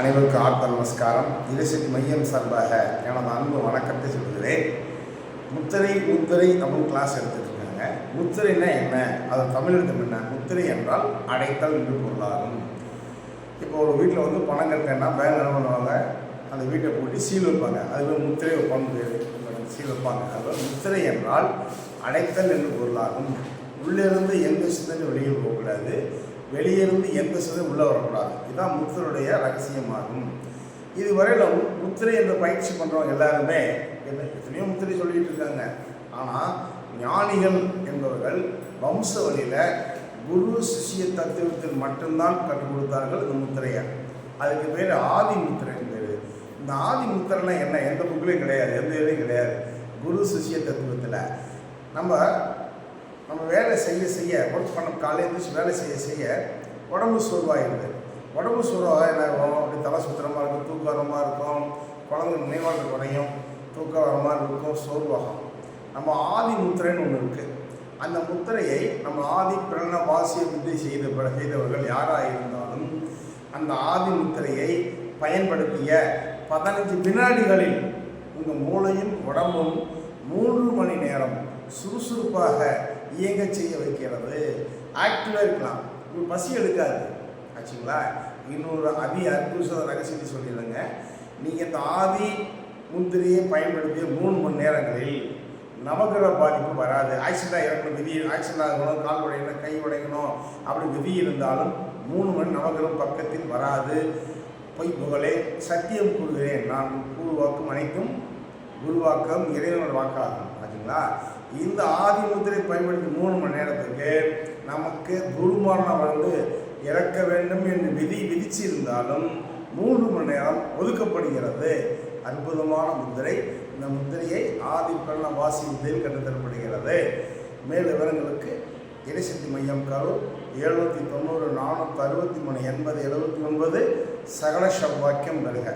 அனைவருக்கும் ஆர்த்த நமஸ்காரம். இலசிட் மையம் சார்பாக எனது அன்பு வணக்கத்தை சொல்கிறேன். முத்திரை முத்திரை அப்படின்னு கிளாஸ் எடுத்துகிட்டு இருக்காங்க முத்திரைன்னா என்ன? அது தமிழ் எழுத்து என்ன? முத்திரை என்றால் அடைத்தல் என்று பொருளாகும். இப்போ ஒரு வீட்டில் வந்து பணம் கட்டேன்னா பேங்க் என்ன பண்ணுவாங்க? அந்த வீட்டை போட்டு சீல் வைப்பாங்க. அதுவே முத்திரை வைப்பாங்க சீல் வைப்பாங்க. அதுவே முத்திரை என்றால் அடைத்தல் என்று பொருளாகும். உள்ளிருந்து எந்த சிந்தனை வெளியே வெளியிருந்து எந்த சிந்தனை உள்ளே வரக்கூடாது. இதுதான் முத்திரையுடைய ரகசியமாகும். இதுவரையிலும் முத்திரை என்ற பயிற்சி பண்ணுறவங்க எல்லாருமே என்ன எத்தனையோ முத்திரை சொல்லிகிட்டு இருக்காங்க. ஆனால் ஞானிகள் என்பவர்கள் வம்ச வழியில் குரு சிஷிய தத்துவத்தில் மட்டும்தான் கற்றுக் கொடுத்தார்கள் இந்த முத்திரையை. அதுக்கு பேர் ஆதி முத்திரைன்னு பேர். இந்த ஆதி முத்திரைலாம் என்ன? எந்த புக்கிலையும் கிடையாது எந்த இதுலையும் கிடையாது. குரு சிஷிய தத்துவத்தில். நம்ம நம்ம வேலை செய்ய செய்ய ஒர்க் பண்ண காலையில் எழுந்திரிச்சு வேலை செய்ய செய்ய உடம்பு சோர்வாகிடுது உடம்பு சோர்வாக என்ன ஆகும்? அப்படி தலை சுத்திரமாக இருக்கும் தூக்கம் வரமாக இருக்கும் குழந்தை நினைவாக குறையும் தூக்கம் வரமாக இருக்கும் சோர்வாகும். நம்ம ஆதி முத்திரைன்னு ஒன்று இருக்குது அந்த முத்திரையை நம்ம ஆதி பிரண வாசிய புத்தி செய்த செய்தவர்கள் யாராக இருந்தாலும் அந்த ஆதி முத்திரையை பயன்படுத்திய பதினஞ்சு வினாடிகளில் உங்கள் மூளையும் உடம்பும் மூன்று மணி நேரம் சுறுசுறுப்பாக இயங்க செய்ய வைக்கிறது. ஆக்டிவாக இருக்கலாம். உங்களுக்கு பசி எடுக்காது. ஆச்சுங்களா? இன்னொரு அதி அற்புத ரகசியத்தை சொல்லிடுங்க நீங்கள் இந்த ஆதி முந்திரியை பயன்படுத்திய மூணு மணி நேரங்களில் நவகிரக பாதிப்பு வராது. ஆக்சிடென்ட் இறக்கணும் விதி ஆக்சிடென்ட் ஆகணும் கால் உடையணும் கை உடையணும் அப்படி விதி இருந்தாலும் மூணு மணி நவகிரகம் பக்கத்தில் வராது. பொய் புகழே சத்தியம் கூறுகிறேன். நான் கூறுவாக்கும் அனைத்தும் உருவாக்கம் இறைவனோட வாக்காகும் பார்த்தீங்களா இந்த ஆதி முத்திரை பயன்படுத்தி மூணு மணி நேரத்துக்கு நமக்கு குருமாரணம் வந்து இறக்க வேண்டும் என்று விதி விதிச்சிருந்தாலும் மூன்று மணி நேரம் ஒதுக்கப்படுகிறது. அற்புதமான முத்திரை. இந்த முத்திரையை ஆதி பிரண வாசி முத்திரையில் கண்டுத்தரப்படுகிறது மேல் விவரங்களுக்கு எரிசக்தி மையம் கரூர் எழுநூற்றி தொண்ணூறு நானூற்றி அறுபத்தி மூணு எண்பது எழுபத்தி ஒன்பது சகல சவ்வாக்கியம் வருக